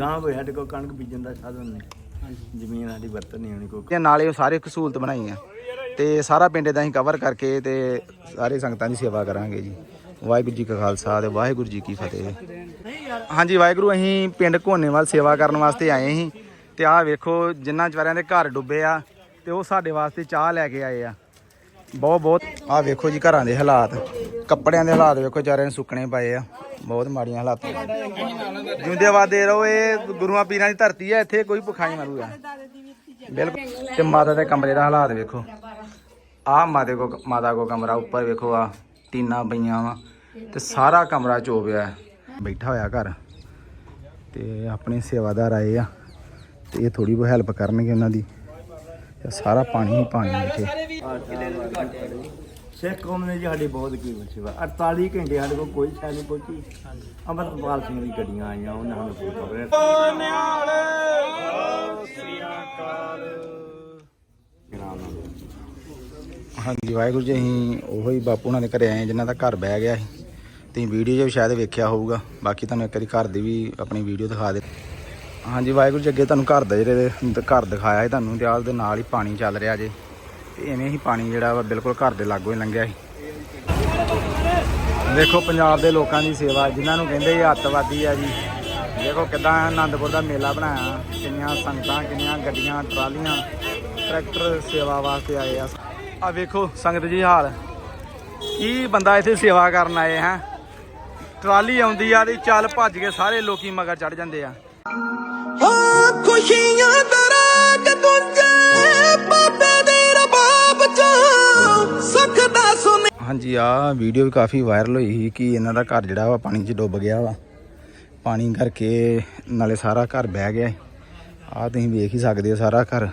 ਗਾਂ ਕੋਈ ਸਾਡੇ ਕੋਲ ਕਣਕ ਬੀਜਣ ਦਾ ਸਾਧਨ ਨਹੀਂ। ਹਾਂਜੀ। ਜ਼ਮੀਨ ਸਾਡੀ ਵਰਤਨ ਨਹੀਂ ਹੋਣੀ ਕੋਈ। ਤੇ ਨਾਲੇ ਉਹ ਸਾਰੇ ਸਹੂਲਤ ਬਣਾਈ ਆ। ਤੇ ਸਾਰਾ ਪਿੰਡ ਦਾ ਅਸੀਂ ਕਵਰ ਕਰਕੇ ਤੇ ਸਾਰੇ ਸੰਗਤਾਂ ਦੀ ਸੇਵਾ ਕਰਾਂਗੇ ਜੀ। ਵਾਹਿਗੁਰੂ ਜੀ ਕਾ ਖਾਲਸਾ ਤੇ ਵਾਹਿਗੁਰੂ ਜੀ ਕੀ ਫਤਿਹ। ਹਾਂਜੀ ਵਾਹਿਗੁਰੂ ਅਸੀਂ ਪਿੰਡ ਘੋਨੇਵਾਲ ਸੇਵਾ ਕਰਨ ਵਾਸਤੇ ਆਏ ਸੀ। ਤੇ ਆਹ ਵੇਖੋ ਜਿਨ੍ਹਾਂ ਚਵਾਰਿਆਂ ਦੇ ਘਰ ਡੁੱਬੇ ਆ ਤੇ ਉਹ ਸਾਡੇ ਵਾਸਤੇ ਚਾਹ ਲੈ ਕੇ ਆਏ ਆ। ਬਹੁਤ ਬਹੁਤ ਆਹ ਵੇਖੋ ਜੀ ਘਰਾਂ ਦੇ ਹਾਲਾਤ। ਕੱਪੜਿਆਂ ਦੇ ਹਾਲਾਤ ਵੇਖੋ ਚਾਰਿਆਂ ਨੇ ਸੁੱਕਣੇ ਪਏ ਆ। ਬਹੁਤ ਮਾੜੀਆਂ ਹਾਲਾਤ। ਜਿਉਂਦੇ ਵਾਦੇ ਰਹੋ ਇਹ ਗੁਰੂਆਂ ਪੀਰਾਂ ਦੀ ਧਰਤੀ ਆ, ਇੱਥੇ ਕੋਈ ਭੁੱਖਾ ਨਹੀਂ ਮਰੂਗਾ ਬਿਲਕੁਲ। ਤੇ ਮਾਤਾ ਦੇ ਕਮਰੇ ਦਾ ਹਾਲਾਤ ਵੇਖੋ। ਆਹ ਮਾਤੇ ਕੋ, ਮਾਤਾ ਕੋ ਕਮਰਾ, ਉੱਪਰ ਵੇਖੋ ਆ, ਟੀਨਾ ਪਈਆਂ ਵਾ, ਤੇ ਸਾਰਾ ਕਮਰਾ ਚੋਬਿਆ ਹੈ। ਬੈਠਾ ਹੋਇਆ ਘਰ। ਤੇ ਆਪਣੇ ਸੇਵਾਦਾਰ ਆਏ ਆ, ਤੇ ਇਹ ਥੋੜੀ ਬਹੁਤ ਹੈਲਪ ਕਰਨਗੇ ਉਹਨਾਂ ਦੀ। ਸਾਰਾ ਪਾਣੀ ਹੀ ਪਾਣੀ ਇੱਥੇ। ਸਿੱਖ ਕੌਮ ਨੇ ਜੀ ਸਾਡੀ ਬਹੁਤ ਕੀ ਸੇਵਾ 48 ਘੰਟੇ ਸਾਡੇ ਕੋਲ ਕੋਈ ਸ਼ੈ ਨਹੀਂ ਪਹੁੰਚੀ। ਅਮਰਪਾਲ ਸਿੰਘ ਦੀ ਗੱਡੀਆਂ ਆਈਆਂ, ਉਹਨਾਂ ਨੂੰ ਕੋਈ ਖਬਰ ਹਾਂਜੀ, ਵਾਹਿਗੁਰੂ ਜੀ, ਅਸੀਂ ਉਹੋ ਹੀ ਬਾਪੂ ਉਹਨਾਂ ਦੇ ਘਰੇ ਆਏ ਹਾਂ ਜਿਨ੍ਹਾਂ ਦਾ ਘਰ ਬਹਿ ਗਿਆ ਸੀ। ਤੁਸੀਂ ਵੀਡੀਓ 'ਚ ਵੀ ਸ਼ਾਇਦ ਵੇਖਿਆ ਹੋਊਗਾ। ਬਾਕੀ ਤੁਹਾਨੂੰ ਇੱਕ ਵਾਰੀ ਘਰ ਦੀ ਵੀ ਆਪਣੀ ਵੀਡੀਓ ਦਿਖਾ ਦੇ। ਹਾਂਜੀ, ਵਾਹਿਗੁਰੂ ਜੀ, ਅੱਗੇ ਤੁਹਾਨੂੰ ਘਰ ਦਾ ਜਿਹੜੇ ਘਰ ਦਿਖਾਇਆ ਸੀ ਤੁਹਾਨੂੰ, ਤੇ ਆਹ ਦੇ ਨਾਲ ਹੀ ਪਾਣੀ ਚੱਲ ਰਿਹਾ ਜੇ। ਤੇ ਐਵੇਂ ਹੀ ਪਾਣੀ ਜਿਹੜਾ ਵਾ ਬਿਲਕੁਲ ਘਰ ਦੇ ਲਾਗੋਂ ਹੀ ਲੰਘਿਆ ਸੀ। ਦੇਖੋ, ਪੰਜਾਬ ਦੇ ਲੋਕਾਂ ਦੀ ਸੇਵਾ, ਜਿਨ੍ਹਾਂ ਨੂੰ ਕਹਿੰਦੇ ਇਹ ਅੱਤਵਾਦੀ ਆ ਜੀ। ਦੇਖੋ, ਕਿਦਾਂ ਆਨੰਦਪੁਰ ਦਾ ਮੇਲਾ ਬਣਾਇਆ। ਕਿੰਨੀਆਂ ਸੰਗਤਾਂ, ਕਿੰਨੀਆਂ ਗੱਡੀਆਂ, ਟਰਾਲੀਆਂ, ਟਰੈਕਟਰ ਸੇਵਾ ਵਾਸਤੇ ਆਏ ਆ। ਆ ਵੇਖੋ, ਸੰਗਤ ਜੀ ਹਾਲ। ਕੀ ਬੰਦਾ ਇੱਥੇ ਸੇਵਾ ਕਰਨ ਆਏ ਹੈ? ਟਰਾਲੀ ਆਉਂਦੀ ਆ ਤੇ ਚੱਲ ਭੱਜ ਕੇ ਸਾਰੇ ਲੋਕੀ ਮਗਰ ਚੜ ਜਾਂਦੇ ਆ। ਹਾਂ ਖੁਸ਼ੀਆਂ ਦਾ ਰਾਗ ਹਾਂਜੀ, ਆ ਵੀਡੀਓ ਵੀ ਕਾਫੀ ਵਾਇਰਲ ਹੋਈ ਸੀ ਕਿ ਇਹਨਾਂ ਦਾ ਘਰ ਜਿਹੜਾ ਵਾ ਪਾਣੀ 'ਚ ਡੁੱਬ ਗਿਆ ਵਾ। ਪਾਣੀ ਕਰਕੇ ਨਾਲੇ ਸਾਰਾ ਘਰ ਬਹਿ ਗਿਆ। ਆ ਤੁਸੀਂ ਵੇਖ ਹੀ ਸਕਦੇ ਹੋ ਸਾਰਾ ਘਰ।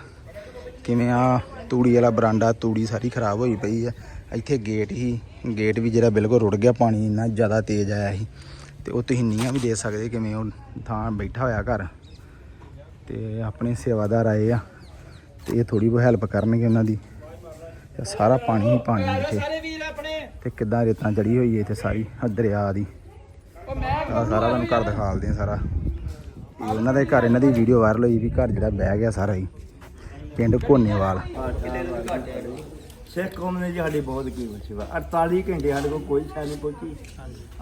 ਕਿਵੇਂ ਆ ਤੂੜੀ ਵਾਲਾ ਬਰਾਂਡਾ, ਤੂੜੀ ਸਾਰੀ ਖਰਾਬ ਹੋਈ ਪਈ ਆ। ਇੱਥੇ ਗੇਟ ਹੀ ਗੇਟ ਵੀ ਜਿਹੜਾ ਬਿਲਕੁਲ ਰੁੜ ਗਿਆ, ਪਾਣੀ ਇੰਨਾ ਜ਼ਿਆਦਾ ਤੇਜ਼ ਆਇਆ ਸੀ। ਤੇ ਉਹ ਤੁਸੀਂ ਨੀਆਂ ਵੀ ਦੇ ਸਕਦੇ ਕਿਵੇਂ ਉਹ ਥਾਂ ਬੈਠਾ ਹੋਇਆ ਘਰ। ਤੇ ਆਪਣੇ ਸੇਵਾਦਾਰ ਆਏ ਆ। ਤੇ ਇਹ ਥੋੜੀ ਬਹੁਤ ਹੈਲਪ ਕਰਨਗੇ ਉਹਨਾਂ ਦੀ। ਸਾਰਾ ਪਾਣੀ ਹੀ ਪਾਣੀ ਇੱਥੇ। ਤੇ ਕਿੱਦਾਂ ਰੇਤਾਂ ਚੜੀ ਹੋਈ ਹੈ ਇੱਥੇ ਸਾਰੀ ਦਰਿਆ ਦੀ। ਆ ਸਾਰਾ ਤੁਹਾਨੂੰ ਘਰ ਦਿਖਾਲਦੇ ਆ ਸਾਰਾ। ਉਹਨਾਂ ਦੇ ਘਰ ਇਹਨਾਂ ਦੀ ਵੀਡੀਓ ਵਾਇਰਲ ਹੋਈ ਵੀ ਘਰ ਜਿਹੜਾ ਬਹਿ ਗਿਆ ਸਾਰਾ ਹੀ। ਪਿੰਡ ਘੋਨੇਵਾਲ। ਸਿੱਖ ਕੌਮ ਨੇ ਜੀ ਸਾਡੀ ਬਹੁਤ ਕੀ ਸੇਵਾ 48 ਘੰਟੇ ਸਾਡੇ ਕੋਲ ਕੋਈ ਸ਼ੈ ਨਹੀਂ ਪਹੁੰਚੀ।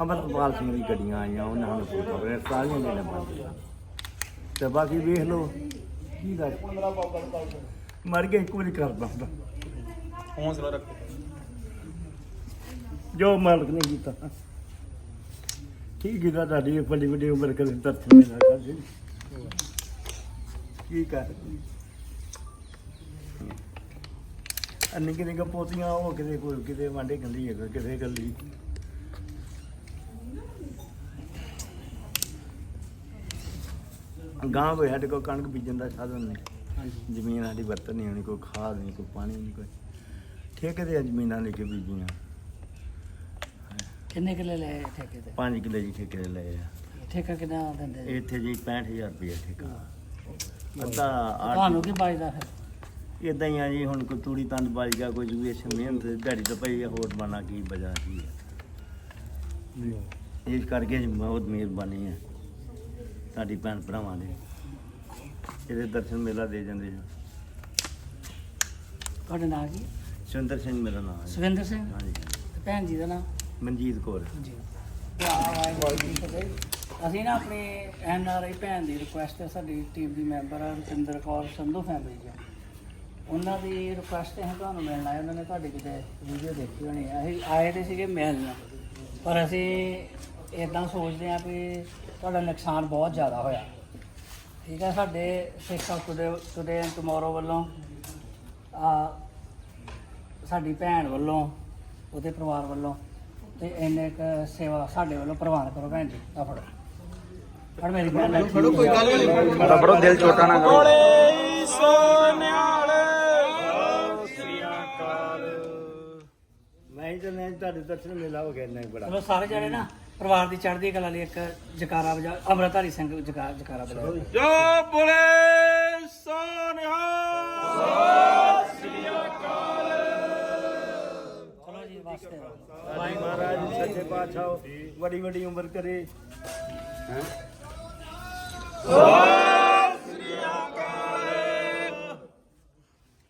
ਅਮਰਪਾਲ ਸਿੰਘ ਦੀ ਗੱਡੀਆਂ ਆਈਆਂ ਉਹਨਾਂ ਨੂੰ ਕੋਈ ਖਬਰ 48 ਘੰਟੇ ਬੰਦ ਤੇ ਬਾਕੀ ਵੇਖ ਲਓ ਕੀ ਦੱਸ। ਮਰ ਇੱਕ ਵਾਰੀ ਕਰ ਬੰਦਾ ਹੌਸਲਾ ਰੱਖੋ। ਜੋ ਮਾਲਕ ਨੇ ਕੀਤਾ। ਠੀਕ ਕੀਤਾ ਤੁਹਾਡੀ ਵੱਡੀ ਵੱਡੀ ਉਮਰ ਕਰੇ ਤਰਥ ਮੇਰਾ ਕਰਦੇ? ਕੀ ਕਰ ਅੰਨੀ ਕਿਨੇ ਪੋਤੀਆਂ, ਉਹ ਕਿਤੇ ਕੋਈ ਕਿਤੇ ਵਾਂਡੇ ਗੰਦੀ ਹੈ ਕਿਤੇ ਗੱਲੀ ਗਾਂ ਕੋਈ ਸਾਡੇ ਕੋਲ ਕਣਕ ਬੀਜਣ ਦਾ ਸਾਧਨ ਨਹੀਂ। ਜ਼ਮੀਨ ਸਾਡੀ ਵਰਤਣ ਨਹੀਂ ਹੋਣੀ ਕੋਈ ਖਾਦ ਨਹੀਂ, ਕੋਈ ਪਾਣੀ ਨਹੀਂ, ਕੋਈ। ਠੇਕੇ ਦੇ ਜ਼ਮੀਨਾਂ ਲੈ ਕੇ ਬੀਜੀਆਂ। ਕਿੰਨੇ ਕਿੱਲੇ ਲਏ ਠੇਕੇ ਤੇ? 5 ਕਿੱਲੇ ਜੀ ਠੇਕੇ ਲਏ ਆ। ਠੇਕਾ ਕਿੰਨਾ ਦਿੰਦੇ ਜੀ? ਇੱਥੇ ਜੀ 65000 ਰੁਪਏ ਠੇਕਾ। ਅੱਧਾ ਤੁਹਾਨੂੰ ਕੀ ਬਚਦਾ ਫਿਰ? ਇਦਾਂ ਹੀ ਆ ਜੀ ਹੁਣ ਕੋਈ ਤੂੜੀ ਤੰਦ ਬਾਜ ਗਿਆ ਕੋਈ ਵੀ ਇਸ ਮਿਹਨਤ ਦਿਹਾੜੀ ਤਾਂ ਪਈ ਆ ਹੋਰ ਬਣਾ ਕੀ ਬਜਾ ਕੀ ਹੈ। ਇਸ ਕਰਕੇ ਜੀ ਬਹੁਤ ਮਿਹਰਬਾਨੀ ਹੈ ਸਾਡੀ ਭੈਣ ਭਰਾਵਾਂ ਦੇ। ਇਹਦੇ ਦਰਸ਼ਨ ਮੇਲਾ ਦੇ ਜਾਂਦੇ ਜੀ ਤੁਹਾਡਾ ਨਾਂ ਕੀ ਸੁਰਿੰਦਰ ਸਿੰਘ ਮੇਰਾ ਨਾਮ ਹੈ ਸੁਖਿੰਦਰ ਸਿੰਘ? ਹਾਂਜੀ। ਤੇ ਭੈਣ ਜੀ ਦਾ ਨਾਂ? ਮਨਜੀਤ ਕੌਰ। ਜੀ। ਅਸੀਂ ਨਾ ਆਪਣੀ ਐਨ ਆਰ ਆਈ ਭੈਣ ਦੀ ਰਿਕੁਐਸਟ ਹੈ, ਸਾਡੀ ਟੀਮ ਦੀ ਮੈਂਬਰ ਆ, ਰੁਪਿੰਦਰ ਕੌਰ ਸੰਧੂ ਫੈਮਿਲੀ ਜੀ ਉਹਨਾਂ ਦੀ ਰਿਕੁਐਸਟ ਹੈ, ਤੁਹਾਨੂੰ ਮਿਲਣਾ ਹੈ, ਉਹਨਾਂ ਨੇ ਤੁਹਾਡੀ ਕਿਤੇ ਵੀਡੀਓ ਦੇਖੀ ਹੋਣੀ ਹੈ। ਅਸੀਂ ਆਏ ਤੇ ਸੀਗੇ ਮਿਲਣ, ਪਰ ਅਸੀਂ ਇਦਾਂ ਸੋਚਦੇ ਹਾਂ ਵੀ ਤੁਹਾਡਾ ਨੁਕਸਾਨ ਬਹੁਤ ਜ਼ਿਆਦਾ ਹੋਇਆ। ਠੀਕ ਹੈ, ਸਾਡੇ Sikh of today today and tomorrow ਵੱਲੋਂ, ਆ, ਸਾਡੀ ਭੈਣ ਵੱਲੋਂ, ਉਹਦੇ ਪਰਿਵਾਰ ਵੱਲੋਂ ਤੇ ਇੰਨੇ ਕ ਸੇਵਾ ਸਾਡੇ ਵੱਲੋਂ ਪ੍ਰਵਾਨ ਕਰੋ ਭੈਣ ਜੀ ਆ ਫੜੋ। ਫੜ ਮੇਰੀ ਭੈਣ ਫੜੋ ਕੋਈ ਗੱਲ ਬੜਾ ਬੜਾ ਦਿਲ ਛੋਟਾ ਨਾ ਕਰੋ। ਮੈਂ ਹੀ ਤਾਂ ਨਹੀਂ ਤੁਹਾਡੇ ਦਰਸ਼ਨ ਮੇਲਾ ਹੋ ਗਿਆ ਇੰਨਾ ਹੀ ਬੜਾ। ਚਲੋ ਸਾਰੇ ਜਣੇ ਨਾ ਪਰਿਵਾਰ ਦੀ ਚੜ੍ਹਦੀ ਕਲਾ ਲਈ ਇੱਕ ਜਕਾਰਾ ਵਜਾ ਅਮਰਤਾਰੀ ਸਿੰਘ ਜਕਾ ਜਕਾਰਾ ਵਜਾ। ਜੋ ਬੁਲੇ ਸੋਨਿਹਾ ਵਾਸਤੇ। ਭਾਈ ਮਹਾਰਾਜ ਸੱਚੇ ਪਾਤਸ਼ਾਹ, ਵੱਡੀ ਵੱਡੀ ਉਮਰ ਕਰੇ।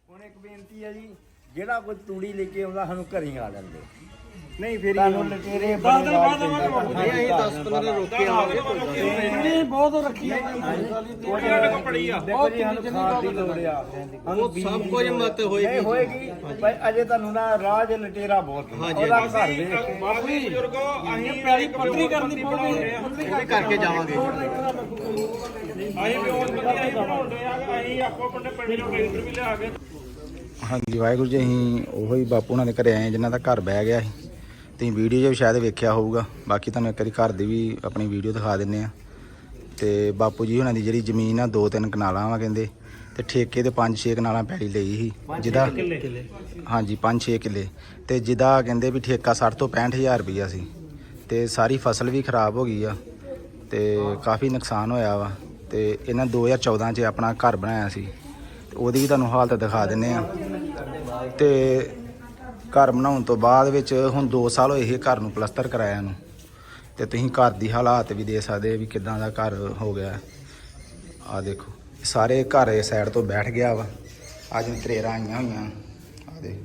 ਹੁਣ ਇੱਕ ਬੇਨਤੀ ਹੈ ਜੀ, ਜਿਹੜਾ ਕੋਈ ਤੂੜੀ ਲੈ ਕੇ ਆਉਂਦਾ, ਸਾਨੂੰ ਘਰੇ ਆ ਲੈਂਦੇ ਨਹੀਂ ਫਿਰ ਤੁਹਾਨੂੰ ਲਟੇਰੇ ਬੜੇ ਬਾਤ ਨਹੀਂ ਅਸੀਂ 10 15 ਰੋਕ ਆਵਾਂਗੇ ਨਹੀਂ ਬਹੁਤ ਰੱਖੀ ਆ। ਦੇਖੋ ਜੀ ਸਾਨੂੰ ਖਾਦ ਦੀ ਲੋੜ ਆ। ਉਹ ਸਭ ਕੁਝ ਮਤ ਨਹੀਂ ਹੋਏਗੀ। ਹੋਏਗੀ ਪਰ ਅਜੇ ਤੁਹਾਨੂੰ ਨਾ ਰਾਜ ਲਟੇਰਾ ਬਹੁਤ ਉਹਦਾ ਘਰ ਵੇਖ ਕੇ। ਬਾਪੂ ਬਜ਼ੁਰਗੋ ਅਸੀਂ ਪੈਲੀ ਪੱਧਰੀ ਕਰਨੀ ਪਊਗੀ ਉਹ ਵੀ ਕਰਕੇ ਜਾਵਾਂਗੇ। ਅਸੀਂ ਵੀ ਉਸ ਬੰਦੇ ਅਸੀਂ ਬਣਾਉਂਦੇ ਆ ਅਸੀਂ ਆਪੋ ਆਪਣੇ ਪਿੰਡ ਚੋਂ ਟਰੈਕਟਰ ਵੀ ਲਿਆ ਕੇ ਹਾਂਜੀ ਵਾਹਿਗੁਰੂ ਜੀ ਅਸੀਂ ਉਹੋ ਹੀ ਬਾਪੂ ਉਹਨਾਂ ਦੇ ਘਰੇ ਆਏ ਜਿਨ੍ਹਾਂ ਦਾ ਘਰ ਬਹਿ ਗਿਆ ਸੀ। ਤੁਸੀਂ ਵੀਡੀਓ 'ਚ ਸ਼ਾਇਦ ਵੇਖਿਆ ਹੋਊਗਾ। ਬਾਕੀ ਤੁਹਾਨੂੰ ਇੱਕ ਵਾਰੀ ਘਰ ਦੀ ਵੀ ਆਪਣੀ ਵੀਡੀਓ ਦਿਖਾ ਦਿੰਨੇ ਆ ਤੇ ਬਾਪੂ ਜੀ ਉਹਨਾਂ ਦੀ ਜਿਹੜੀ ਜ਼ਮੀਨ ਆ ਦੋ ਤਿੰਨ ਕਨਾਲਾਂ ਵਾ ਕਹਿੰਦੇ। ਤੇ ਠੇਕੇ ਤੇ ਪੰਜ ਛੇ ਕਨਾਲਾਂ ਪੈਲੀ ਲਈ ਸੀ। ਜਿਹਦਾ ਹਾਂਜੀ 5-6 ਕਿੱਲੇ। ਤੇ ਜਿਹਦਾ ਕਹਿੰਦੇ ਵੀ ਠੇਕਾ 60 ਤੋਂ 65000 ਰੁਪਈਆ ਸੀ। ਤੇ ਸਾਰੀ ਫਸਲ ਵੀ ਖਰਾਬ ਹੋ ਗਈ ਆ। ਤੇ ਕਾਫੀ ਨੁਕਸਾਨ ਹੋਇਆ ਵਾ। ਤੇ ਇਹਨਾਂ 2014 'ਚ ਆਪਣਾ ਘਰ ਬਣਾਇਆ ਸੀ। ਤੇ ਉਹਦੀ ਵੀ ਤੁਹਾਨੂੰ ਹਾਲਤ ਦਿਖਾ ਦਿੰਨੇ ਆ ਤੇ ਘਰ ਬਣਾਉਣ ਤੋਂ ਬਾਅਦ ਵਿੱਚ ਹੁਣ 2 ਸਾਲ ਹੋਏ ਇਹ ਘਰ ਨੂੰ ਪਲਸਤਰ ਕਰਾਇਆ ਨੂੰ। ਤੇ ਤੁਸੀਂ ਘਰ ਦੀ ਹਾਲਾਤ ਵੀ ਦੇ ਸਕਦੇ ਵੀ ਕਿਦਾਂ ਦਾ ਘਰ ਹੋ ਗਿਆ। ਆ ਦੇਖੋ, ਸਾਰੇ ਘਰ ਇਸ ਸਾਈਡ ਤੋਂ ਬੈਠ ਗਿਆ ਵਾ। ਅੱਜ ਤਰੇਰਾਂ ਆਈਆਂ ਹੋਈਆਂ। ਆ ਦੇ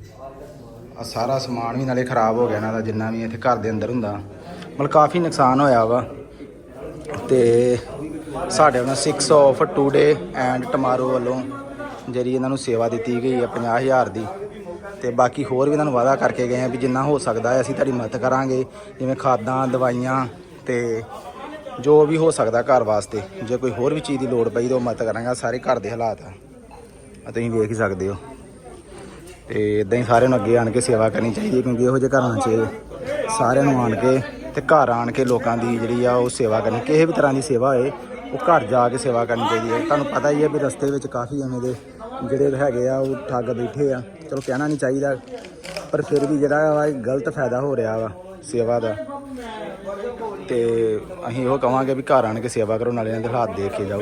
ਆ ਸਾਰਾ ਸਮਾਨ ਵੀ ਨਾਲੇ ਖਰਾਬ ਹੋ ਗਿਆ ਇਹਨਾਂ ਦਾ, ਜਿੰਨਾ ਵੀ ਇੱਥੇ ਘਰ ਦੇ ਅੰਦਰ ਹੁੰਦਾ। ਮਤਲਬ ਕਾਫੀ ਨੁਕਸਾਨ ਹੋਇਆ ਵਾ। ਤੇ ਸਾਡੇ ਵੱਲੋਂ 6 ਆਫ ਟੂਡੇ ਐਂਡ ਟਮਾਰੋ ਵੱਲੋਂ ਜਿਹੜੀ ਇਹਨਾਂ ਨੂੰ ਸੇਵਾ ਦਿੱਤੀ ਗਈ ਹੈ 50000 ਦੀ। ਤੇ ਬਾਕੀ ਹੋਰ ਵੀ ਤੁਹਾਨੂੰ ਵਾਅਦਾ ਕਰਕੇ ਗਏ ਆ ਵੀ ਜਿੰਨਾ ਹੋ ਸਕਦਾ ਹੈ ਅਸੀਂ ਤੁਹਾਡੀ ਮਦਦ ਕਰਾਂਗੇ, ਜਿਵੇਂ ਖਾਦਾਂ, ਦਵਾਈਆਂ ਤੇ ਜੋ ਵੀ ਹੋ ਸਕਦਾ ਘਰ ਵਾਸਤੇ। ਜੇ ਕੋਈ ਹੋਰ ਵੀ ਚੀਜ਼ ਦੀ ਲੋੜ ਪਈ ਤਾਂ ਉਹ ਮਦਦ ਕਰਾਂਗਾ ਸਾਰੇ ਘਰ ਦੇ ਹਾਲਾਤ ਆ। ਆ ਤੁਸੀਂ ਵੇਖ ਹੀ ਸਕਦੇ ਹੋ। ਤੇ ਇਦਾਂ ਹੀ ਸਾਰਿਆਂ ਨੂੰ ਅੱਗੇ ਆਣ ਕੇ ਸੇਵਾ ਕਰਨੀ ਚਾਹੀਦੀ ਹੈ ਕਿਉਂਕਿ ਇਹੋ ਜਿਹੇ ਘਰਾਂ 'ਚ ਸਾਰਿਆਂ ਨੂੰ ਆਣ ਕੇ ਤੇ ਘਰ ਆਣ ਕੇ ਲੋਕਾਂ ਦੀ ਜਿਹੜੀ ਆ ਉਹ ਸੇਵਾ ਕਰਨੀ, ਕਿਸੇ ਵੀ ਤਰ੍ਹਾਂ ਦੀ ਸੇਵਾ ਹੋਏ, ਉਹ ਘਰ ਜਾ ਕੇ ਸੇਵਾ ਕਰਨੀ ਚਾਹੀਦੀ ਹੈ। ਤੁਹਾਨੂੰ ਪਤਾ ਹੀ ਹੈ ਵੀ ਰਸਤੇ ਵਿੱਚ ਕਾਫੀ ਐਵੇਂ ਦੇ ਜਿਹੜੇ ਹੈਗੇ ਆ, ਉਹ ਠੱਗ ਬੈਠੇ ਆ। ਚਲੋ ਕਹਿਣਾ ਨਹੀਂ ਚਾਹੀਦਾ, ਪਰ ਫਿਰ ਵੀ ਜਿਹੜਾ ਵਾ ਇਹ ਗਲਤ ਫਾਇਦਾ ਹੋ ਰਿਹਾ ਵਾ ਸੇਵਾ ਦਾ। ਤੇ ਅਸੀਂ ਉਹ ਕਵਾਂਗੇ ਵੀ ਘਰ ਆਣ ਕੇ ਸੇਵਾ ਕਰੋ, ਨਾਲੇ ਇਹਨਾਂ ਦੇ ਹਾਲਾਤ ਦੇਖ ਕੇ ਜਾਓ।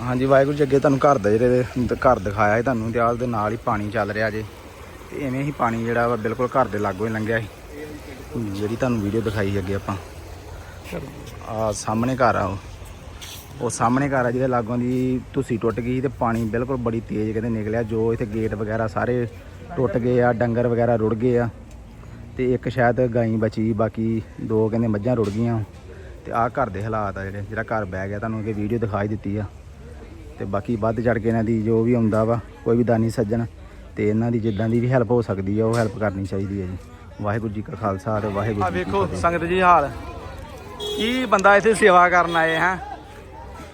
ਹਾਂਜੀ, ਵਾਹਿਗੁਰੂ ਜੀ ਅੱਗੇ ਤੁਹਾਨੂੰ ਘਰ ਦਾ ਜਿਹੜੇ ਘਰ ਦਿਖਾਇਆ ਹੈ ਤੁਹਾਨੂੰ, ਤੇ ਆਹ ਦੇ ਨਾਲ ਹੀ ਪਾਣੀ ਚੱਲ ਰਿਹਾ ਜੇ। ਤੇ ਐਵੇਂ ਹੀ ਪਾਣੀ ਜਿਹੜਾ ਵਾ ਬਿਲਕੁਲ ਘਰ ਦੇ ਲਾਗੋਂ ਹੀ ਲੰਘਿਆ ਸੀ। ਜਿਹੜੀ ਤੁਹਾਨੂੰ ਵੀਡੀਓ ਦਿਖਾਈ ਅੱਗੇ ਆਪਾਂ। ਆ ਸਾਹਮਣੇ ਘਰ ਆ ਉਹ। ਉਹ ਸਾਹਮਣੇ ਘਰ ਆ ਜਿਹਦੇ ਲਾਗੋਂ ਦੀ ਤੁਸੀਂ ਟੁੱਟ ਗਈ ਤੇ ਪਾਣੀ ਬਿਲਕੁਲ ਬੜੀ ਤੇਜ਼ ਕਹਿੰਦੇ ਨਿਕਲਿਆ ਜੋ ਇੱਥੇ ਗੇਟ ਵਗੈਰਾ ਸਾਰੇ ਟੁੱਟ ਗਏ ਆ ਡੰਗਰ ਵਗੈਰਾ ਰੁੜ ਗਏ ਆ ਤੇ ਇੱਕ ਸ਼ਾਇਦ ਗਾਈ ਬਚੀ ਬਾਕੀ ਦੋ ਕਹਿੰਦੇ ਮੱਝਾਂ ਰੁੜ ਗਈਆਂ। ਤੇ ਆਹ ਘਰ ਦੇ ਹਾਲਾਤ ਆ ਜਿਹੜੇ ਜਿਹੜਾ ਘਰ ਬਹਿ ਗਿਆ ਤੁਹਾਨੂੰ ਅੱਗੇ ਵੀਡੀਓ ਦਿਖਾਈ ਦਿੱਤੀ ਆ। ਤੇ ਬਾਕੀ ਵੱਧ ਚੜ ਕੇ ਇਹਨਾਂ ਦੀ ਜੋ ਵੀ ਆਉਂਦਾ ਵਾ ਕੋਈ ਵੀ ਦਾਨੀ ਸੱਜਣ ਤੇ ਇਹਨਾਂ ਦੀ ਜਿੱਦਾਂ ਦੀ ਵੀ ਹੈਲਪ ਹੋ ਸਕਦੀ ਆ ਉਹ ਹੈਲਪ ਕਰਨੀ ਚਾਹੀਦੀ ਹੈ ਜੀ। ਵਾਹਿਗੁਰੂ ਜੀ ਕਾ ਖਾਲਸਾ ਤੇ ਵਾਹਿਗੁਰੂ ਆ ਜੀ ਕੀ ਵੇਖੋ ਸੰਗਤ ਜੀ ਹਾਲ। ਕੀ ਬੰਦਾ ਇੱਥੇ ਸੇਵਾ ਕਰਨ ਆਏ ਹੈ?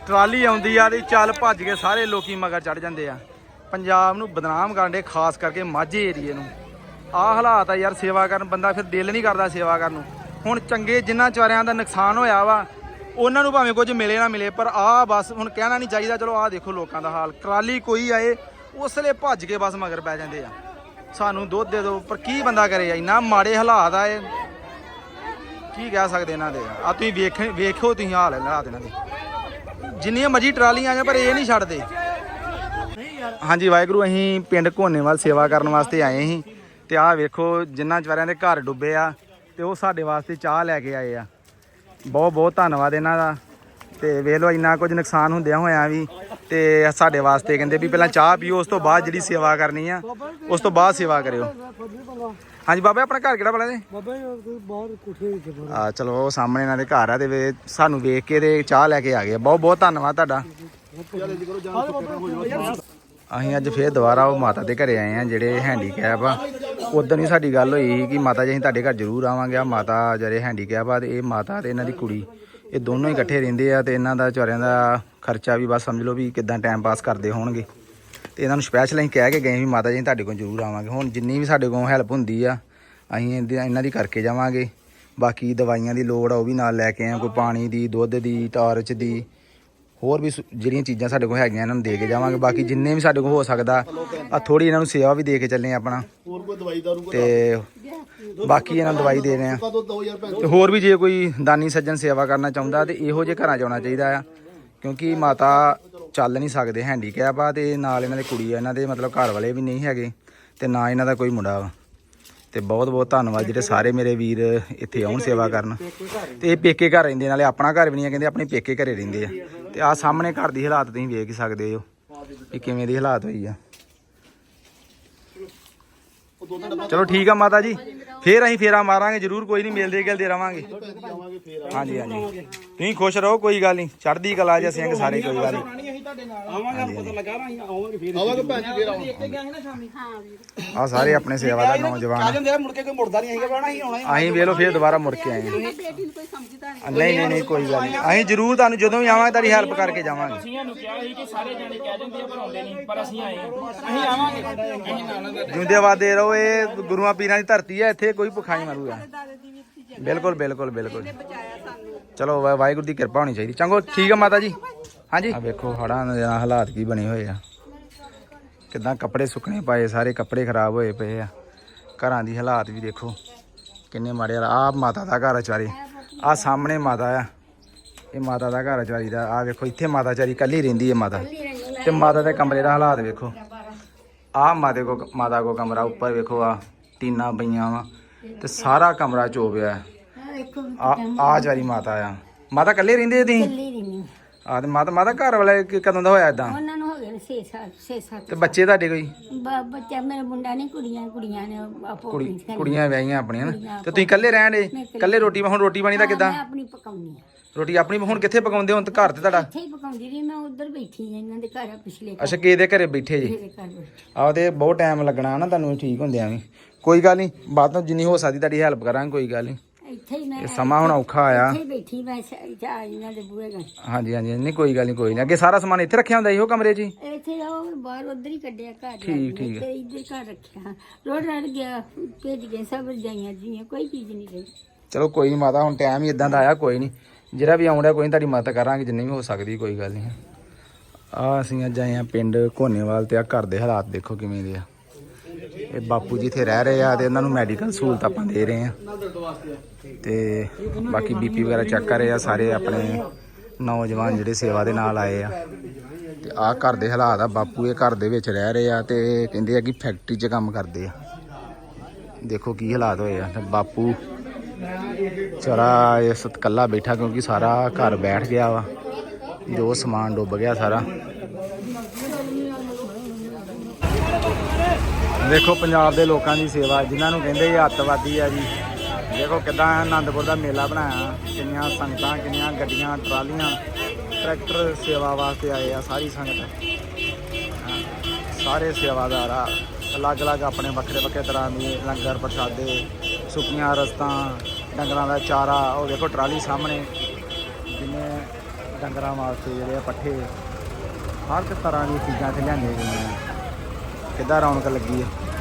ਟਰਾਲੀ ਆਉਂਦੀ ਆ ਤੇ ਚੱਲ ਭੱਜ ਕੇ ਸਾਰੇ ਲੋਕੀ ਮਗਰ ਚੜ ਜਾਂਦੇ ਆ। ਪੰਜਾਬ ਨੂੰ ਬਦਨਾਮ ਕਰਨ ਦੇ ਖਾਸ ਕਰਕੇ ਮਾਝੇ ਏਰੀਏ ਨੂੰ। ਆਹ ਹਾਲਾਤ ਆ ਯਾਰ ਸੇਵਾ ਕਰਨ ਬੰਦਾ ਫਿਰ ਦਿਲ ਨਹੀਂ ਕਰਦਾ ਸੇਵਾ ਕਰਨ ਨੂੰ। ਹੁਣ ਚੰਗੇ ਜਿਨ੍ਹਾਂ ਚਾਰਿਆਂ ਦਾ ਨੁਕਸਾਨ ਹੋਇਆ ਵਾ, ਉਹਨਾਂ ਨੂੰ ਭਾਵੇਂ ਕੁਝ ਮਿਲੇ ਨਾ ਮਿਲੇ, ਪਰ ਆਹ ਬਸ ਹੁਣ ਕਹਿਣਾ ਨਹੀਂ ਚਾਹੀਦਾ, ਚਲੋ ਆਹ ਦੇਖੋ ਲੋਕਾਂ ਦਾ ਹਾਲ। ਟਰਾਲੀ ਕੋਈ ਆਏ, ਉਸਲੇ ਭੱਜ ਕੇ ਬਸ ਮਗਰ ਪੈ ਜਾਂਦੇ ਆ। ਸਾਨੂੰ ਦੁੱਧ ਦੇ ਦਿਓ, ਪਰ ਕੀ ਬੰਦਾ ਕਰੇ ਇੰਨਾ ਮਾੜੇ ਹਾਲਾਤ ਆ ਇਹ। ਕੀ ਕਹਿ ਸਕਦੇ ਇਹਨਾਂ ਦੇ? ਆ ਤੁਸੀਂ ਵੇਖ ਵੇਖੋ ਤੁਸੀਂ ਹਾਲ ਹਾਲਾਤ ਇਹਨਾਂ ਦੇ। ਜਿੰਨੀਆਂ ਮਰਜ਼ੀ ਟਰਾਲੀਆਂ ਆ ਪਰ ਇਹ ਨਹੀਂ ਛੱਡਦੇ। ਹਾਂਜੀ, ਵਾਹਿਗੁਰੂ, ਅਸੀਂ ਪਿੰਡ ਘੋਨੇਵਾਲ ਸੇਵਾ ਕਰਨ ਵਾਸਤੇ ਆਏ ਸੀ। ਤੇ ਆਹ ਵੇਖੋ ਜਿਨ੍ਹਾਂ ਚਵਾਰਿਆਂ ਦੇ ਘਰ ਡੁੱਬੇ ਆ, ਤੇ ਉਹ ਸਾਡੇ ਵਾਸਤੇ ਚਾਹ ਲੈ ਕੇ ਆਏ ਆ। ਬਹੁਤ ਬਹੁਤ ਧੰਨਵਾਦ ਇਹਨਾਂ ਦਾ। ਤੇ ਵੇਖ ਲਓ, ਇੰਨਾ ਕੁਝ ਨੁਕਸਾਨ ਹੁੰਦਿਆਂ ਹੋਇਆਂ ਵੀ, ਤੇ ਸਾਡੇ ਵਾਸਤੇ ਕਹਿੰਦੇ ਵੀ ਪਹਿਲਾਂ ਚਾਹ ਪੀਓ, ਉਸ ਤੋਂ ਬਾਅਦ ਜਿਹੜੀ ਸੇਵਾ ਕਰਨੀ ਆ, ਉਸ ਤੋਂ ਬਾਅਦ ਸੇਵਾ ਕਰਿਓ। ਹਾਂਜੀ ਬਾਬਾ ਆਪਣਾ ਘਰ ਕਿਹੜਾ ਬਣਾ ਦੇ ਬਾਬਾ ਜੀ ਬਾਹਰ ਕੋਠੇ ਵਿੱਚ ਆ ਚਲੋ ਉਹ ਸਾਹਮਣੇ ਇਹਨਾਂ ਦੇ ਘਰ ਆ ਤੇ ਵੇ- ਸਾਨੂੰ ਵੇਖ ਕੇ ਤੇ ਚਾਹ ਲੈ ਕੇ ਆ ਗਏ ਬਹੁਤ ਬਹੁਤ ਧੰਨਵਾਦ ਤੁਹਾਡਾ। ਅਸੀਂ ਅੱਜ ਫੇਰ ਦੁਬਾਰਾ ਉਹ ਮਾਤਾ ਦੇ ਘਰੇ ਆਏ ਆ ਜਿਹੜੇ ਹੈਂਡੀਕੈਪ ਆ। ਉਦੋਂ ਹੀ ਸਾਡੀ ਗੱਲ ਹੋਈ ਸੀ ਕਿ ਮਾਤਾ ਜੀ ਅਸੀਂ ਤੁਹਾਡੇ ਘਰ ਜ਼ਰੂਰ ਆਵਾਂਗੇ। ਆ ਮਾਤਾ ਜਿਹੜੇ ਹੈਂਡੀਕੈਪ ਆ ਤੇ ਇਹ ਮਾਤਾ ਤੇ ਇਹਨਾਂ ਦੀ ਕੁੜੀ ਇਹ ਦੋਨੋਂ ਹੀ ਇਕੱਠੇ ਰਹਿੰਦੇ ਆ ਤੇ ਇਹਨਾਂ ਦਾ ਵਿਚਾਰਿਆਂ ਦਾ ਖਰਚਾ ਵੀ ਬਸ ਸਮਝ ਲਓ ਵੀ ਕਿਦਾਂ ਟਾਈਮ ਪਾਸ ਕਰਦੇ ਹੋਣਗੇ। ਤੇ ਇਹਨਾਂ ਨੂੰ ਸਪੈਸ਼ਲ ਅਸੀਂ ਕਹਿ ਕੇ ਗਏ ਵੀ ਮਾਤਾ ਜੀ ਤੁਹਾਡੇ ਕੋਲ ਜ਼ਰੂਰ ਆਵਾਂਗੇ। ਹੁਣ ਜਿੰਨੀ ਵੀ ਸਾਡੇ ਕੋਲ ਹੈਲਪ ਹੁੰਦੀ ਆ ਅਸੀਂ ਇਹਨਾਂ ਦੀ ਕਰਕੇ ਜਾਵਾਂਗੇ। ਬਾਕੀ ਦਵਾਈਆਂ ਦੀ ਲੋੜ ਆ ਉਹ ਵੀ ਨਾਲ ਲੈ ਕੇ ਆਏ ਕੋਈ ਪਾਣੀ ਦੀ ਦੁੱਧ ਦੀ ਟਾਰਚ ਦੀ। ਹੋਰ ਵੀ ਜਿਹੜੀਆਂ ਚੀਜ਼ਾਂ ਸਾਡੇ ਕੋਲ ਹੈਗੀਆਂ ਇਹਨਾਂ ਨੂੰ ਦੇ ਕੇ ਜਾਵਾਂਗੇ। ਬਾਕੀ ਜਿੰਨੇ ਵੀ ਸਾਡੇ ਕੋਲ ਹੋ ਸਕਦਾ ਆ ਥੋੜੀ ਇਹਨਾਂ ਨੂੰ ਸੇਵਾ ਵੀ ਦੇ ਕੇ ਚੱਲੇ ਆਪਣਾ। ਹੋਰ ਕੋਈ ਦਵਾਈ ਦਾਰੂ ਤੇ ਬਾਕੀ ਇਹਨਾਂ ਨੂੰ ਦਵਾਈ ਦੇ ਰਹੇ ਆ। ਦੋ 2000 ਭੈਣ ਤੇ ਹੋਰ ਵੀ ਜੇ ਕੋਈ ਦਾਨੀ ਸੱਜਣ ਸੇਵਾ ਕਰਨਾ ਚਾਹੁੰਦਾ ਤੇ ਇਹੋ ਜਿਹੇ ਘਰਾਂ 'ਚ ਆਉਣਾ ਚਾਹੀਦਾ ਆ। ਕਿਉਂਕਿ ਮਾਤਾ ਚੱਲ ਨਹੀਂ ਸਕਦੇ ਹੈਂਡੀਕੈਪ ਆ ਤੇ ਨਾਲ ਇਹਨਾਂ ਦੇ ਕੁੜੀ ਆ, ਇਹਨਾਂ ਦੇ ਮਤਲਬ ਘਰ ਵਾਲੇ ਵੀ ਨਹੀਂ ਹੈਗੇ ਤੇ ਨਾ ਇਹਨਾਂ ਦਾ ਕੋਈ ਮੁੰਡਾ ਵਾ। ਤੇ ਬਹੁਤ ਬਹੁਤ ਧੰਨਵਾਦ ਜਿਹੜੇ ਸਾਰੇ ਮੇਰੇ ਵੀਰ ਇੱਥੇ ਆਉਣ ਸੇਵਾ ਕਰਨ। ਤੇ ਇਹ ਪੇਕੇ ਘਰ ਰਹਿੰਦੇ ਨਾਲੇ ਆਪਣਾ ਘਰ ਵੀ ਨਹੀਂ ਆ, ਕਹਿੰਦੇ ਆਪਣੇ ਪੇਕੇ ਘਰੇ ਰਹਿੰਦੇ ਆ। ਤੇ ਆ ਸਾਹਮਣੇ ਘਰ ਦੀ ਹਾਲਾਤ ਤੁਸੀਂ ਵੇਖ ਸਕਦੇ ਹੋ ਕਿ ਕਿਵੇਂ ਦੀ ਹਾਲਾਤ ਹੋਈ ਆ। ਚਲੋ ਠੀਕ ਆ ਮਾਤਾ ਜੀ, ਫੇਰ ਅਸੀਂ ਫੇਰਾ ਮਾਰਾਂਗੇ, ਜਰੂਰ ਕੋਈ ਨਹੀਂ, ਮਿਲਦੇ, ਗਿਲਦੇ ਰਵਾਂਗੇ। ਹਾਂਜੀ ਹਾਂਜੀ। ਤੁਸੀਂ ਖੁਸ਼ ਰਹੋ ਕੋਈ ਗੱਲ ਨਹੀਂ। ਚੜ੍ਹਦੀ ਕਲਾ ਜਾਂ ਸਿੰਘ ਸਾਰੇ ਕੋਈ ਗੱਲ ਨਹੀਂ। ਆਵਾਂਗੇ ਪਤਾ ਲੱਗਾ ਨਾ ਅਸੀਂ ਆਵਾਂਗੇ ਫੇਰ ਆਵਾਂਗੇ ਭੈਣ ਜੀ ਫੇਰ ਆਵਾਂਗੇ ਆ ਸਾਰੇ ਆਪਣੇ ਸੇਵਾਦਾਰ ਨੌਜਵਾਨ। ਆ। ਜਾਂਦੇ ਆ ਮੁੜ ਕੇ ਕੋਈ ਮੁੜਦਾ ਨਹੀਂ ਹੈਗਾ ਬਣਾ ਅਸੀਂ ਆਉਣਾ ਅਸੀਂ ਵੇਖ ਲਓ ਫੇਰ ਦੁਬਾਰਾ ਮੁੜ ਕੇ ਆਏ ਹਾਂ। ਬੇਟੀ ਨੂੰ ਕੋਈ ਸਮਝਦਾ ਨਹੀਂ। ਨਹੀਂ ਨਹੀਂ ਨਹੀਂ ਕੋਈ ਗੱਲ ਨਹੀਂ। ਅਸੀਂ ਜਰੂਰ ਤੁਹਾਨੂੰ ਜਦੋਂ ਵੀ ਆਵਾਂਗੇ ਤੁਹਾਡੀ ਹੈਲਪ ਕਰਕੇ ਜਾਵਾਂਗੇ। ਅਸੀਂ ਨੂੰ ਕਿਹਾ ਸੀ ਕਿ ਸਾਰੇ ਜਾਣੇ ਕਹਿ ਦਿੰਦੇ ਆ ਪਰ ਆਉਂਦੇ ਨਹੀਂ ਪਰ ਅਸੀਂ ਆਏ ਹਾਂ। ਅਸੀਂ ਆਵਾਂਗੇ। ਅਸੀਂ ਨਾਲ ਜਿਉਂਦੇ ਵਾਦੇ ਰਹੋ ਇਹ ਗੁਰੂਆਂ ਪੀਰਾਂ ਦੀ ਧਰਤੀ ਹੈ ਇੱਥੇ ਕੋਈ ਭੁੱਖਾ ਨਹੀਂ ਮਰੂਗਾ ਬਿਲਕੁਲ ਬਿਲਕੁਲ ਬਿਲਕੁਲ। ਚਲੋ, ਵਾ- ਵਾਹਿਗੁਰੂ ਦੀ ਕਿਰਪਾ ਹੋਣੀ ਚਾਹੀਦੀ। ਚੰਗੋ, ਠੀਕ ਆ ਮਾਤਾ ਜੀ? ਹਾਂਜੀ। ਆ ਵੇਖੋ, ਹੜਾਂ ਦੇ ਨਾਲ ਹਾਲਾਤ ਕੀ ਬਣੇ ਹੋਏ ਆ। ਕਿਦਾਂ ਕੱਪੜੇ ਸੁੱਕਣੇ ਪਏ, ਸਾਰੇ ਕੱਪੜੇ ਖਰਾਬ ਹੋਏ ਪਏ ਆ। ਘਰਾਂ ਦੀ ਹਾਲਾਤ ਵੀ ਦੇਖੋ, ਕਿੰਨੇ ਮਾੜੇ ਆ ਆਹ ਮਾਤਾ ਦਾ ਘਰ ਆ ਚਾਰੇ। ਆ ਸਾਹਮਣੇ ਮਾਤਾ ਆ। ਇਹ ਮਾਤਾ ਦਾ ਘਰ ਆ ਚਾਰੀ ਦਾ। ਆ ਵੇਖੋ, ਇੱਥੇ ਮਾਤਾ ਚਾਰੀ, ਕੱਲੀ ਰਹਿੰਦੀ ਹੈ ਮਾਤਾ। ਤੇ ਮਾਤਾ ਦੇ ਕਮਰੇ ਦਾ ਹਾਲਾਤ ਵੇਖੋ। ਆ ਮਾਤੇ ਕੋ, ਮਾਤਾ ਕੋ ਕਮਰਾ ਉੱਪਰ ਵੇਖੋ ਆ ਟੀਨਾ ਪਈਆਂ ਵਾ। ਤੇ ਸਾਰਾ ਕਮਰਾ ਚੋਬਿਆ ਆ ਆ ਚਾਰੀ ਮਾਤਾ ਆ। ਮਾਤਾ ਕੱਲੇ ਰਹਿੰਦੇ ਆ ਤੁਸੀਂ? ਨਹੀਂ ਆ। ਤੇ ਮਾਤਾ ਮਾਤਾ ਘਰ ਵਾਲੇ ਕਿ- ਕਦੋਂ ਦਾ ਹੋਇਆ ਇਦਾਂ ਉਹਨਾਂ ਨੂੰ ਹੋ ਗਏ 6 ਸਾਲ 6 7 ਤੇ ਬੱਚੇ ਤੁਹਾਡੇ ਕੋਈ? ਬੱਚਾ ਮੇਰਾ ਮੁੰਡਾ ਨਹੀਂ ਕੁੜੀਆਂ ਕੁੜੀਆਂ ਨੇ ਆਪੋ ਕੁੜੀ ਆਪਣੀ ਕੁੜੀਆਂ ਵਿਆਹੀਆਂ ਆਪਣੀਆਂ ਨਾ। ਤੇ ਤੁਸੀਂ ਇਕੱਲੇ ਰਹਿਣ ਦੇ? ਇਕੱਲੇ ਰੋਟੀ ਹੁਣ ਰੋਟੀ ਪਾਣੀ ਦਾ ਕਿਦਾਂ? ਮੈਂ ਆਪਣੀ ਪਕਾਉਣੀ ਆ। ਰੋਟੀ ਆਪਣੀ ਹੁਣ ਕਿੱਥੇ ਪਕਾਉਂਦੇ ਹੋ? ਹੁਣ ਤੇ ਘਰ ਤੇ ਤੁਹਾਡਾ? ਇੱਥੇ ਹੀ ਪਕਾਉਂਦੀ ਰਹੀ ਮੈਂ ਉਧਰ ਬੈਠੀ ਆ ਇਹਨਾਂ ਦੇ ਘਰ ਆ ਪਿਛਲੇ ਅੱਛਾ ਕਿਹਦੇ ਦੇ ਘਰੇ ਬੈਠੇ ਜੀ? ਘਰ ਬੈਠੀ। ਆਹ ਤੇ ਬਹੁਤ ਟਾਈਮ ਲੱਗਣਾ ਨਾ ਤੁਹਾਨੂੰ ਠੀਕ ਹੁੰਦਿਆਂ ਵੀ। ਕੋਈ ਗੱਲ ਨਹੀਂ ਬਾਅਦ ਤੋਂ ਜਿੰਨੀ ਹੋ ਸਕਦੀ ਤੁਹਾਡੀ ਹੈਲਪ ਕਰਾਂਗੇ ਕੋਈ ਗੱਲ ਨਹੀਂ ਇੱਥੇ ਹੀ ਮੈਂ ਇਹ ਸਮਾਂ ਹੁਣ ਔਖਾ ਆਇਆ। ਇੱਥੇ ਹੀ ਬੈਠੀ ਮੈਂ ਸ- ਇਹਨਾਂ ਦੇ ਬੂਹੇ ਗਾਂ ਹਾਂਜੀ ਹਾਂਜੀ। ਨਹੀਂ ਕੋਈ ਗੱਲ ਨਹੀਂ ਕੋਈ ਨਹੀਂ। ਅੱਗੇ ਸਾਰਾ ਸਮਾਨ ਇੱਥੇ ਰੱਖਿਆ ਹੁੰਦਾ ਇਹੋ ਕਮਰੇ 'ਚ ਹੀ? ਇੱਥੇ ਉਹ ਬਾਹਰ ਉਧਰ ਹੀ ਕੱਢਿਆ ਘਰ ਠੀਕ, ਠੀਕ। ਤੇ ਇੱਧਰ ਘਰ ਰੱਖਿਆ। ਰੋਡ ਰੜ ਗਿਆ ਭੇਜ ਗਏ ਸਭ ਰਜਾਈਆਂ ਜੀਆਂ ਕੋਈ ਚੀਜ਼ ਨਹੀਂ ਰਹੀ। ਚਲੋ ਕੋਈ ਨਹੀਂ ਮਾਤਾ ਹੁਣ ਟਾਈਮ ਹੀ ਇਦਾਂ ਦਾ ਆਇਆ ਕੋਈ ਨਹੀਂ ਜਿਹੜਾ ਵੀ ਆਉਂਦਾ ਕੋਈ ਨੀ ਤੁਹਾਡੀ ਮਦਦ ਕਰਾਂਗੇ ਜਿੰਨੀ ਵੀ ਹੋ ਸਕਦੀ ਕੋਈ ਗੱਲ ਨਹੀਂ। ਆ ਅਸੀਂ ਅੱਜ ਆਏ ਆ ਪਿੰਡ ਕੋਨੇਵਾਲ ਤੇ ਆ ਘਰ ਦੇ ਹਾਲਾਤ ਦੇਖੋ ਕਿਵੇਂ ਦੇ ਆ। ਇਹ ਬਾਪੂ ਜੀ ਇੱਥੇ ਰਹਿ ਰਹੇ ਆ ਤੇ ਉਹਨਾਂ ਨੂੰ ਮੈਡੀਕਲ ਸਹੂਲਤ ਆਪਾਂ ਦੇ ਰਹੇ ਆ ਤੇ ਬਾਕੀ ਬੀਪੀ ਵਗੈਰਾ ਚੈੱਕ ਕਰ ਰਹੇ ਆ, ਸਾਰੇ ਆਪਣੇ ਨੌਜਵਾਨ ਜਿਹੜੇ ਸੇਵਾ ਦੇ ਨਾਲ ਆਏ ਆ। ਤੇ ਆਹ ਘਰ ਦੇ ਹਾਲਾਤ ਆ, ਬਾਪੂ ਇਹ ਘਰ ਦੇ ਵਿੱਚ ਰਹਿ ਰਹੇ ਆ ਤੇ ਕਹਿੰਦੇ ਆ ਕਿ ਫੈਕਟਰੀ 'ਚ ਕੰਮ ਕਰਦੇ ਆ। ਦੇਖੋ ਕੀ ਹਾਲਾਤ ਹੋਏ ਆ। ਤੇ ਬਾਪੂ ਚਰਾ ਇਸ ਇਕੱਲਾ ਬੈਠਾ ਕਿਉਂਕਿ ਸਾਰਾ ਘਰ ਬੈਠ ਗਿਆ ਵਾ। ਜੋ ਸਮਾਨ ਡੁੱਬ ਗਿਆ ਸਾਰਾ। ਦੇਖੋ ਪੰਜਾਬ ਦੇ ਲੋਕਾਂ ਦੀ ਸੇਵਾ, ਜਿਨ੍ਹਾਂ ਨੂੰ ਕਹਿੰਦੇ ਇਹ ਅੱਤਵਾਦੀ ਆ ਜੀ। ਦੇਖੋ ਕਿਦਾਂ ਆਨੰਦਪੁਰ ਦਾ ਮੇਲਾ ਬਣਾਇਆ। ਕਿੰਨੀਆਂ ਸੰਗਤਾਂ, ਕਿੰਨੀਆਂ ਗੱਡੀਆਂ, ਟਰਾਲੀਆਂ, ਟਰੈਕਟਰ ਸੇਵਾ ਵਾਸਤੇ ਆਏ ਆ ਸਾਰੀ ਸੰਗਤ। ਸਾਰੇ ਸੇਵਾਦਾਰ ਆ। ਅਲੱਗ-ਅਲੱਗ ਆਪਣੇ ਵੱਖਰੇ ਵੱਖਰੇ ਤਰ੍ਹਾਂ ਦੇ ਲੰਗਰ ਪ੍ਰਸ਼ਾਦੇ, ਸੁੱਕੀਆਂ ਰਸਤਾਂ, ਡੰਗਰਾਂ ਦਾ ਚਾਰਾ, ਉਹ ਦੇਖੋ ਟਰਾਲੀ ਸਾਹਮਣੇ। ਜਿਵੇਂ ਡੰਗਰਾਂ ਵਾਸਤੇ ਜਿਹੜੇ ਆ ਪੱਠੇ, ਹਰ ਇੱਕ ਤਰ੍ਹਾਂ ਦੀਆਂ ਚੀਜ਼ਾਂ ਇੱਥੇ ਲਿਆਂਦੀਆਂ ਗਈਆਂ ਕਿੱਦਾਂ ਰੌਣਕ ਲੱਗੀ ਆ।